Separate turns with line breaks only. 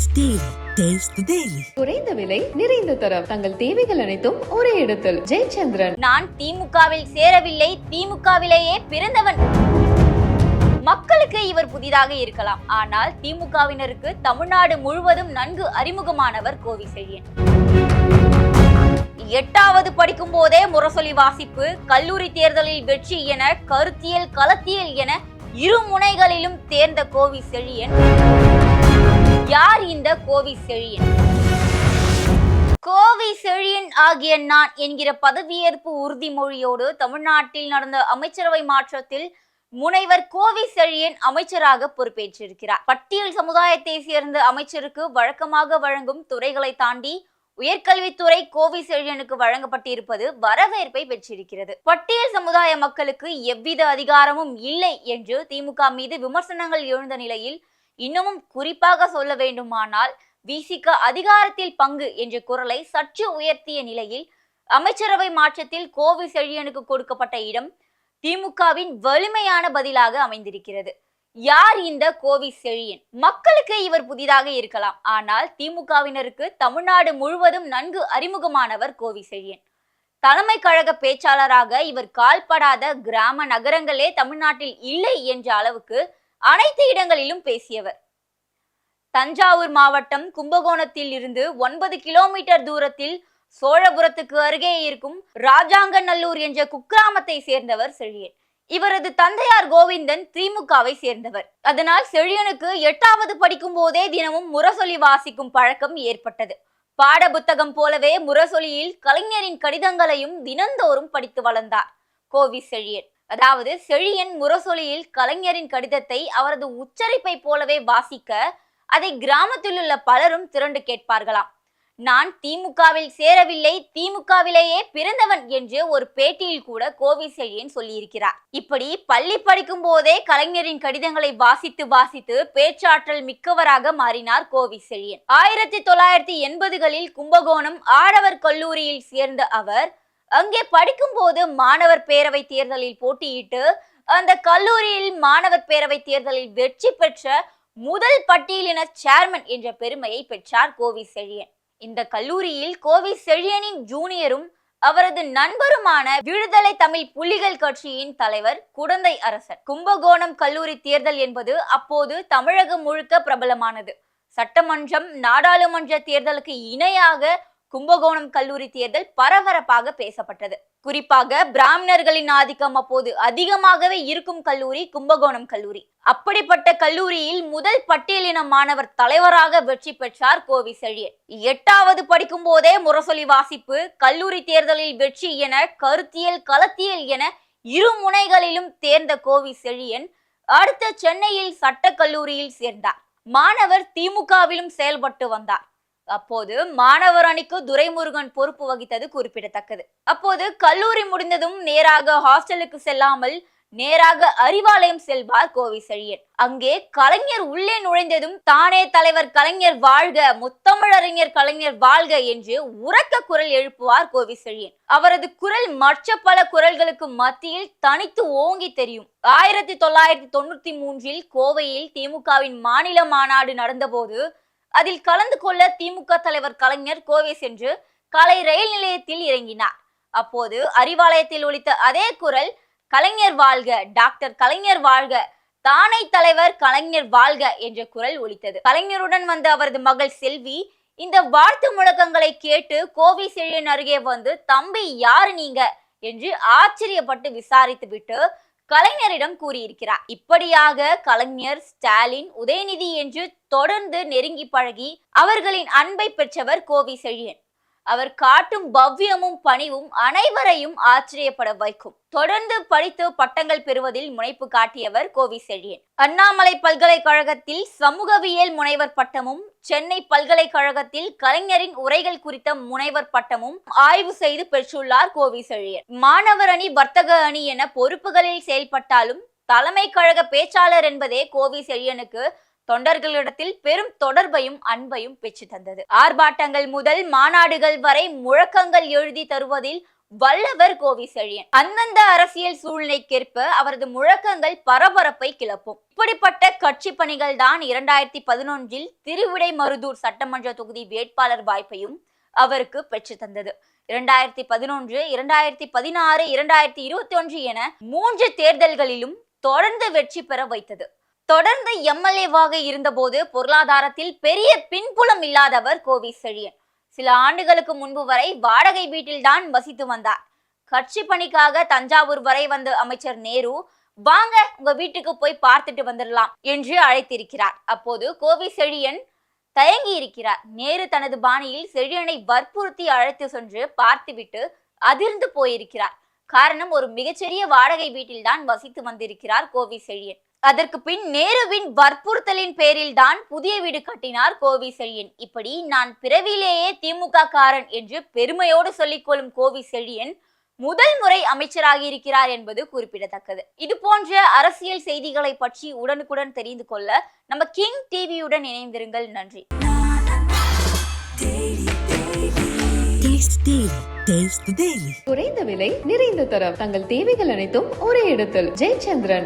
Daily.
குறைந்த விலை நிறைந்த தரம். தங்கள் தேவைகள் அனைத்தும் ஒரே இடத்தில். ஜெயச்சந்திரன்.
நான் திமுகவில் சேரவில்லை. திமுகவிலேயே பிறந்தவன். மக்களுக்கு இவர் புதிதாக இருக்கலாம். ஆனால் திமுகவினருக்கு தமிழ்நாடு முழுவதும் நன்கு அறிமுகமானவர் கோவி செழியன் எட்டாவது படிக்கும் போதே முரசொலி வாசிப்பு கல்லூரி தேர்தலில் வெற்றி என கருத்தியல் களத்தியல் என இரு முனைகளிலும் தேர்ந்த கோவி செழியன் யார் இந்த கோவி செழியன்? கோவை செழியன் ஆகிய நான் என்கிற பதவியேற்பு உறுதிமொழியோடு தமிழ்நாட்டில் நடந்த அமைச்சரவை மாற்றத்தில் முனைவர் கோவி செழியன் அமைச்சராக பொறுப்பேற்றிருக்கிறார். பட்டியல் சமுதாயத்தை சேர்ந்த அமைச்சருக்கு வழக்கமாக வழங்கும் துறைகளை தாண்டி உயர்கல்வித்துறை கோவி செழியனுக்கு வழங்கப்பட்டிருப்பது வரவேற்பை பெற்றிருக்கிறது. பட்டியல் சமுதாய மக்களுக்கு எவ்வித அதிகாரமும் இல்லை என்று திமுக மீது விமர்சனங்கள் எழுந்த நிலையில் இன்னமும் குறிப்பாக சொல்ல வேண்டுமானால் விசிக அதிகாரத்தில் பங்கு என்ற குரலை சற்று உயர்த்திய நிலையில் அமைச்சரவை மாற்றத்தில் கோவி செழியனுக்கு கொடுக்கப்பட்ட இடம் திமுகவின் வலிமையான பதிலாக அமைந்திருக்கிறது. யார் இந்த கோவி செழியன் மக்களுக்கு இவர் புதிதாக இருக்கலாம். ஆனால் திமுகவினருக்கு தமிழ்நாடு முழுவதும் நன்கு அறிமுகமானவர் கோவி செழியன் தலைமை கழக பேச்சாளராக இவர் கால்படாத கிராம நகரங்களே தமிழ்நாட்டில் இல்லை என்ற அளவுக்கு அனைத்து இடங்களிலும் பேசியவர். தஞ்சாவூர் மாவட்டம் கும்பகோணத்தில் இருந்து ஒன்பது கிலோமீட்டர் தூரத்தில் சோழபுரத்துக்கு அருகே இருக்கும் ராஜாங்கநல்லூர் என்ற குக்கிராமத்தை சேர்ந்தவர் செழியன். இவரது தந்தையார் கோவிந்தன் திமுகவை சேர்ந்தவர். அதனால் செழியனுக்கு எட்டாவது படிக்கும் போதே தினமும் முரசொலி வாசிக்கும் பழக்கம் ஏற்பட்டது. பாட புத்தகம் போலவே முரசொலியில் கலைஞரின் கடிதங்களையும் தினந்தோறும் படித்து வளர்ந்தார் கோவி செழியன். அதாவது செழியன் முரசொலியில் கலைஞரின் கடிதத்தை அவரது உச்சரிப்பை போலவே வாசிக்க அதை கிராமத்தில் உள்ள பலரும் திரண்டு கேட்பார்களாம். நான் திமுகவில் சேரவில்லை திமுகவிலேயே பிறந்தவன் என்று ஒரு பேட்டியில் கூட கோவி செழியன் சொல்லியிருக்கிறார். இப்படி பள்ளி படிக்கும் போதே கலைஞரின் கடிதங்களை வாசித்து வாசித்து பேச்சாற்றல் மிக்கவராக மாறினார் கோவி செழியன். ஆயிரத்தி தொள்ளாயிரத்தி எண்பதுகளில் கும்பகோணம் ஆடவர் கல்லூரியில் சேர்ந்த அவர் அங்கே படிக்கும்போது மாணவர் பேரவை தேர்தலில் போட்டியிட்டு அந்த கல்லூரியில் மாணவர் பேரவை தேர்தலில் வெற்றி பெற்ற முதல் பட்டியலின சேர்மன் என்ற பெருமையை பெற்றார் கோவி செழியன். இந்த கல்லூரியில் கோவி செழியனின் ஜூனியரும் அவரது நண்பருமான விடுதலை தமிழ் புலிகள் கட்சியின் தலைவர் குடந்தை அரசர். கும்பகோணம் கல்லூரி தேர்தல் என்பது அப்போது தமிழகம் முழுக்க பிரபலமானது. சட்டமன்றம் நாடாளுமன்ற தேர்தலுக்கு இணையாக கும்பகோணம் கல்லூரி தேர்தல் பரபரப்பாக பேசப்பட்டது. குறிப்பாக பிராமணர்களின் ஆதிக்கம் அப்போது அதிகமாகவே இருக்கும் கல்லூரி கும்பகோணம் கல்லூரி. அப்படிப்பட்ட கல்லூரியில் முதல் பட்டியலின மாணவர் தலைவராக வெற்றி பெற்றார் கோவி செழியன். எட்டாவது படிக்கும் போதே முரசொலி வாசிப்பு கல்லூரி தேர்தலில் வெற்றி என கருத்தியல் களத்தியல் என இரு முனைகளிலும் தேர்ந்த கோவி செழியன் அடுத்த சென்னையில் சட்ட கல்லூரியில் சேர்ந்தார். மாணவர் திமுகவிலும் செயல்பட்டு வந்தார். அப்போது மாணவர் அணிக்கு துரைமுருகன் பொறுப்பு வகித்தது குறிப்பிடத்தக்கது. அப்போது கல்லூரி முடிந்ததும் நேராக ஹாஸ்டலுக்கு செல்லாமல் நேராக அறிவாலயம் செல்வார் கோவி செழியன். அங்கே கலைஞர் உள்ளே நுழைந்ததும் தானே தலைவர் கலைஞர் வாழ்க முத்தமிழறிஞர் கலைஞர் வாழ்க என்று உறக்க குரல் எழுப்புவார் கோவி செழியன். அவரது குரல் மற்ற பல குரல்களுக்கு மத்தியில் தனித்து ஓங்கி தெரியும். ஆயிரத்தி தொள்ளாயிரத்தி தொண்ணூத்தி மூன்றில் கோவையில் திமுகவின் மாநில மாநாடு நடந்தபோது அதில் கலந்து கொள்ள திமுக தலைவர் கலைஞர் கோவை சென்று காலை ரயில் நிலையத்தில் இறங்கினார். அப்போது அறிவாலயத்தில் ஒழித்த அதே குரல் கலைஞர் வாழ்க டாக்டர் கலைஞர் வாழ்க தானை தலைவர் கலைஞர் வாழ்க என்ற குரல் ஒலித்தது. கலைஞருடன் வந்த அவரது மகள் செல்வி இந்த வாழ்த்து முழக்கங்களை கேட்டு கோவை செழியன் அருகே வந்து தம்பி யாரு நீங்க? என்று ஆச்சரியப்பட்டு விசாரித்துவிட்டு கலைஞரிடம் கூறியிருக்கிறார். இப்படியாக கலைஞர் ஸ்டாலின் உதயநிதி என்று தொடர்ந்து நெருங்கி பழகி அவர்களின் அன்பை பெற்றவர் கோவி செழியன். அவர் காட்டும் பவ்யமும் பணிவும் அனைவரையும் ஆச்சரியப்பட வைக்கும். தொடர்ந்து படித்து பட்டங்கள் பெறுவதில் முனைப்பு காட்டியவர் கோவி செழியன். அண்ணாமலை பல்கலைக்கழகத்தில் சமூகவியல் முனைவர் பட்டமும் சென்னை பல்கலைக்கழகத்தில் கலைஞரின் உரைகள் குறித்த முனைவர் பட்டமும் ஆய்வு செய்து பெற்றுள்ளார் கோவி செழியன். மாணவர் அணி வர்த்தக அணி என பொறுப்புகளில் செயல்பட்டாலும் தலைமை கழக பேச்சாளர் என்பதே கோவி செழியனுக்கு தொண்டர்களிடத்தில் பெரும் தொடர்பையும் அன்பையும் பெற்று தந்தது. ஆர்ப்பாட்டங்கள் முதல் மாநாடுகள் வரை முழக்கங்கள் எழுதி தருவதில் வல்லவர் கோவி செழியன் அந்தந்த அரசியல் சூழ்நிலைக்கேற்ப அவரது முழக்கங்கள் பரபரப்பை கிளப்பும். இப்படிப்பட்ட கட்சி பணிகள் தான் இரண்டாயிரத்தி பதினொன்றில் திருவிடைமருதூர் சட்டமன்ற தொகுதி வேட்பாளர் வாய்ப்பையும் அவருக்கு பெற்று தந்தது. இரண்டாயிரத்தி பதினொன்று இரண்டாயிரத்தி பதினாறு இரண்டாயிரத்தி இருபத்தி ஒன்று என மூன்று தேர்தல்களிலும் தொடர்ந்து வெற்றி பெற வைத்தது. தொடர்ந்து எம்எல்ஏவாக இருந்தபோது பொருளாதாரத்தில் பெரிய பின்புலம் இல்லாதவர் கோவி செழியன். சில ஆண்டுகளுக்கு முன்பு வரை வாடகை வீட்டில்தான் வசித்து வந்தார். கட்சி பணிக்காக தஞ்சாவூர் வரை வந்த அமைச்சர் நேரு வாங்க உங்க வீட்டுக்கு போய் பார்த்துட்டு வந்துடலாம் என்று அழைத்திருக்கிறார். அப்போது கோவி செழியன் தயங்கி இருக்கிறார் நேரு தனது பாணியில் செழியனை வற்புறுத்தி அழைத்து சென்று பார்த்துவிட்டு அதிர்ந்து போயிருக்கிறார். காரணம் ஒரு மிகச்சிறிய வாடகை வீட்டில்தான் வசித்து வந்திருக்கிறார் கோவி செழியன். அதற்கு பின் நேருவின் வற்புறுத்தலின் பேரில் தான் புதிய வீடு கட்டினார் கோவி செழியன். இப்படி நான் பிறவிலேயே திமுக காரன் என்று பெருமையோடு சொல்லிக்கொள்ளும் கோவி செழியன் முதல் முறை அமைச்சராகி இருக்கிறார் என்பது குறிப்பிடத்தக்கது. இது போன்ற அரசியல் செய்திகளை பற்றி உடனுக்குடன் தெரிந்து கொள்ள நம்ம கிங் டிவியுடன் இணைந்திருங்கள். நன்றி.
குறைந்த விலை நிறைந்த தரம். தங்கள் தேவைகள் அனைத்தும் ஒரே இடத்தில். ஜெயச்சந்திரன்.